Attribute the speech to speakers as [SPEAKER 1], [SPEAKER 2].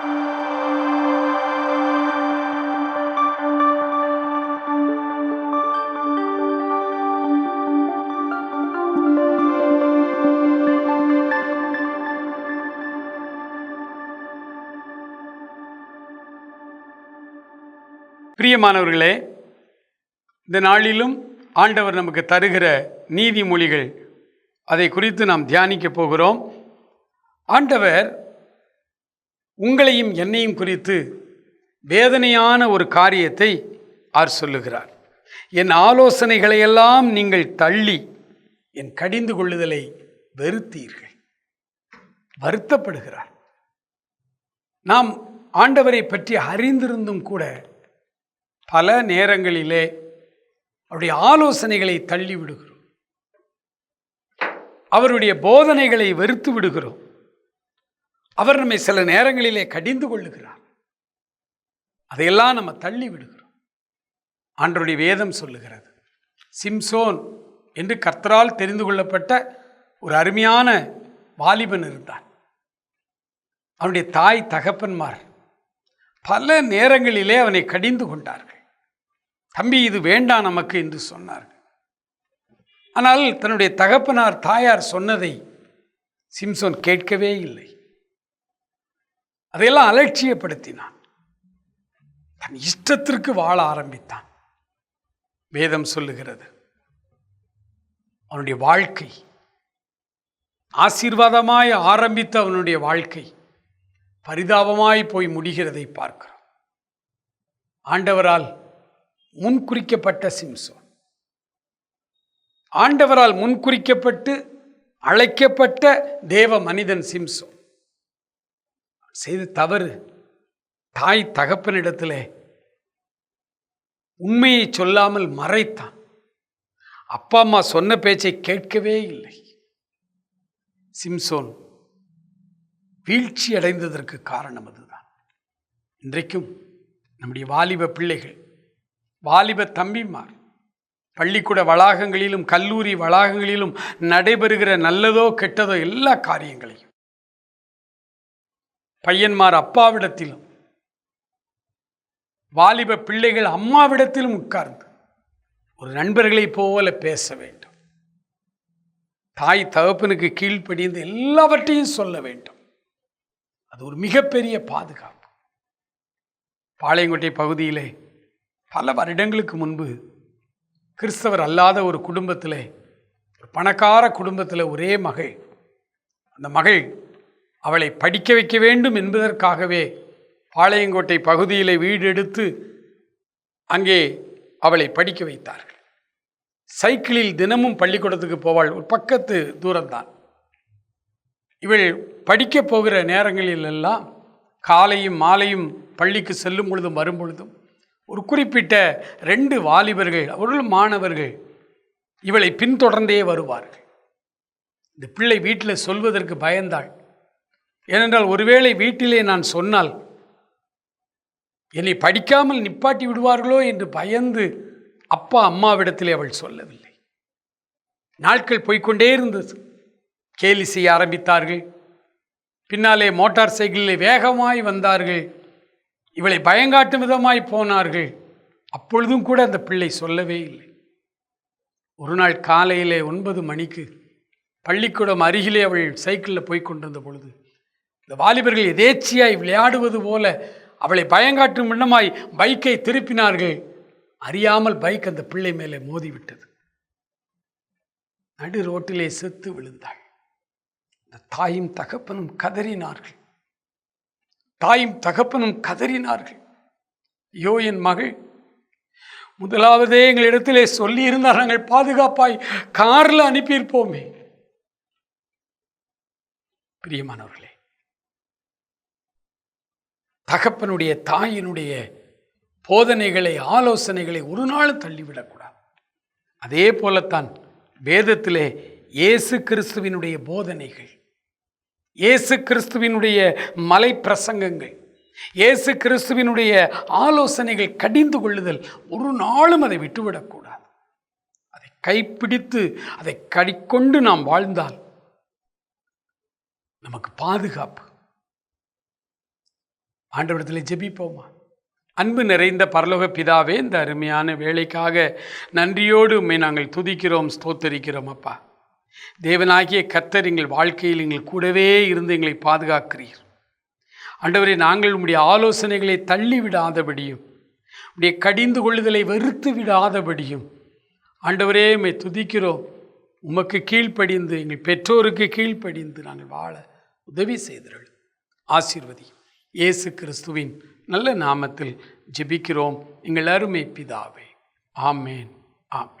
[SPEAKER 1] பிரியமானவர்களே இந்த நாளிலும் ஆண்டவர் நமக்கு தருகிற நீதிமொழிகள் அதை குறித்து நாம் தியானிக்க போகிறோம். ஆண்டவர் உங்களையும் என்னையும் குறித்து வேதனையான ஒரு காரியத்தை அவர் சொல்லுகிறார். என் ஆலோசனைகளையெல்லாம் நீங்கள் தள்ளி என் கடிந்து கொள்ளுதலை வெறுத்தீர்கள். வருத்தப்படுகிறார். நாம் ஆண்டவரை பற்றி அறிந்திருந்தும் கூட பல நேரங்களிலே அவருடைய ஆலோசனைகளை தள்ளி விடுகிறோம். அவருடைய போதனைகளை வெறுத்து விடுகிறோம். அவர் நம்மை சில நேரங்களிலே கடிந்து கொள்ளுகிறார். அதையெல்லாம் நம்ம தள்ளி விடுகிறோம். ஆண்டருடைய வேதம் சொல்லுகிறது. சிம்சோன் என்று கர்த்தரால் தெரிந்து கொள்ளப்பட்ட ஒரு அருமையான வாலிபன் இருந்தான். அவனுடைய தாய் தகப்பன்மார் பல நேரங்களிலே அவனை கடிந்து கொண்டார்கள். தம்பி இது வேண்டாம் நமக்கு என்று சொன்னார்கள். ஆனால் தன்னுடைய தகப்பனார் தாயார் சொன்னதை சிம்சோன் கேட்கவே இல்லை. அதையெல்லாம் அலட்சியப்படுத்தினான். தன் இஷ்டத்திற்கு வாழ ஆரம்பித்தான். வேதம் சொல்லுகிறது அவனுடைய வாழ்க்கை ஆசீர்வாதமாய் ஆரம்பித்த அவனுடைய வாழ்க்கை பரிதாபமாய் போய் முடிகிறதை பார்க்கிறோம். ஆண்டவரால் முன்குறிக்கப்பட்ட சிம்சோன் ஆண்டவரால் முன்குறிக்கப்பட்டு அழைக்கப்பட்ட தேவ மனிதன் சிம்சோன் செய்த தவறு. தாய் தகப்பனிடத்தில் உண்மையை சொல்லாமல் மறைத்தான். அப்பா அம்மா சொன்ன பேச்சை கேட்கவே இல்லை. சிம்சோன் வீழ்ச்சி அடைந்ததற்கு காரணம் அதுதான். இன்றைக்கும் நம்முடைய வாலிப பிள்ளைகள் வாலிப தம்பிமார் பள்ளிக்கூட வளாகங்களிலும் கல்லூரி வளாகங்களிலும் நடைபெறுகிற நல்லதோ கெட்டதோ எல்லா காரியங்களையும் பையன்மார் அப்பாவிடத்திலும் வாலிப பிள்ளைகள் அம்மாவிடத்திலும் உட்கார்ந்து ஒரு நண்பர்களை போல பேச வேண்டும். தாய் தகப்பனுக்கு கீழ்ப்படிந்து எல்லாவற்றையும் சொல்ல வேண்டும். அது ஒரு மிகப்பெரிய பாதுகாப்பு. பாளையங்கோட்டை பகுதியிலே பல வருடங்களுக்கு முன்பு கிறிஸ்தவர் அல்லாத ஒரு குடும்பத்தில் ஒரு பணக்கார குடும்பத்தில் ஒரே மகள். அந்த மகள் அவளை படிக்க வைக்க வேண்டும் என்பதற்காகவே பாளையங்கோட்டை பகுதியில் வீடு எடுத்து அங்கே அவளை படிக்க வைத்தார்கள். சைக்கிளில் தினமும் பள்ளிக்கூடத்துக்கு போவாள். ஒரு பக்கத்து தூரம்தான். இவள் படிக்க போகிற நேரங்களில் எல்லாம் காலையும் மாலையும் பள்ளிக்கு செல்லும் பொழுதும் வரும் பொழுதும் ஒரு குறிப்பிட்ட ரெண்டு வாலிபர்கள் அவர்கள் மாணவர்கள் இவளை பின்தொடர்ந்தே வருவார்கள். இந்த பிள்ளை வீட்டில் சொல்வதற்கு பயந்தாள். ஏனென்றால் ஒருவேளை வீட்டிலே நான் சொன்னால் என்னை படிக்காமல் நிப்பாட்டி விடுவார்களோ? என்று பயந்து அப்பா அம்மாவிடத்திலே அவள் சொல்லவில்லை. நாட்கள் போய்க்கொண்டே இருந்தது. கேலி செய்ய ஆரம்பித்தார்கள். பின்னாலே மோட்டார் சைக்கிளில் வேகமாய் வந்தார்கள். இவளை பயங்காட்டும் விதமாய் போனார்கள். அப்பொழுதும் கூட அந்த பிள்ளை சொல்லவே இல்லை. ஒரு நாள் காலையிலே ஒன்பது மணிக்கு பள்ளிக்கூடம் அருகிலே அவள் சைக்கிளில் போய் கொண்டிருந்த பொழுது இந்த வாலிபர்கள் எதேச்சியாய் விளையாடுவது போல அவளை பயங்காட்டும் விண்ணமாய் பைக்கை திருப்பினார்கள். அறியாமல் பைக் அந்த பிள்ளை மேலே மோதிவிட்டது. நடு ரோட்டிலே செத்து விழுந்தாள். இந்த தாயும் தகப்பனும் கதறினார்கள். தாயும் தகப்பனும் கதறினார்கள். ஐயோ என் மகள். முதலாவதே எங்களிடத்திலே சொல்லியிருந்தால் நாங்கள் பாதுகாப்பாய் காரில் அனுப்பியிருப்போமே. பிரியமானவர்களே தகப்பனுடைய தாயினுடைய போதனைகளை ஆலோசனைகளை ஒரு நாளும் தள்ளிவிடக்கூடாது. அதே போலத்தான் வேதத்திலே இயேசு கிறிஸ்துவினுடைய போதனைகள் இயேசு கிறிஸ்துவினுடைய மலை பிரசங்கங்கள் இயேசு கிறிஸ்துவினுடைய ஆலோசனைகள் கடிந்து கொள்ளுதல் ஒரு நாளும் அதை விட்டுவிடக்கூடாது. அதை கைப்பிடித்து அதை கடிக்கொண்டு நாம் வாழ்ந்தால் நமக்கு பாதுகாப்பு ஆண்டவரத்தில் ஜெபிப்போமா? அன்பு நிறைந்த பரலோக பிதாவே இந்த அருமையான வேலைக்காக நன்றியோடு உம்மை நாங்கள் துதிக்கிறோம் ஸ்தோத்தரிக்கிறோம் அப்பா. தேவனாகிய கர்த்தர் எங்கள் வாழ்க்கையில் எங்கள் கூடவே இருந்து எங்களை பாதுகாக்கிறீர். ஆண்டவரே நாங்கள் உம்முடைய ஆலோசனைகளை தள்ளி விடாதபடியும் உடைய கடிந்து கொள்ளுதலை வெறுத்து விடாதபடியும் ஆண்டவரே உம்மை துதிக்கிறோம். உமக்கு கீழ்ப்படிந்து எங்கள் பெற்றோருக்கு கீழ்ப்படிந்து நாங்கள் வாழ உதவி செய்தீர்கள் ஆசீர்வதியும். இயேசு கிறிஸ்துவின் நல்ல நாமத்தில் ஜெபிக்கிறோம். எங்கள் அருமை பிதாவே. ஆமேன். ஆமேன்.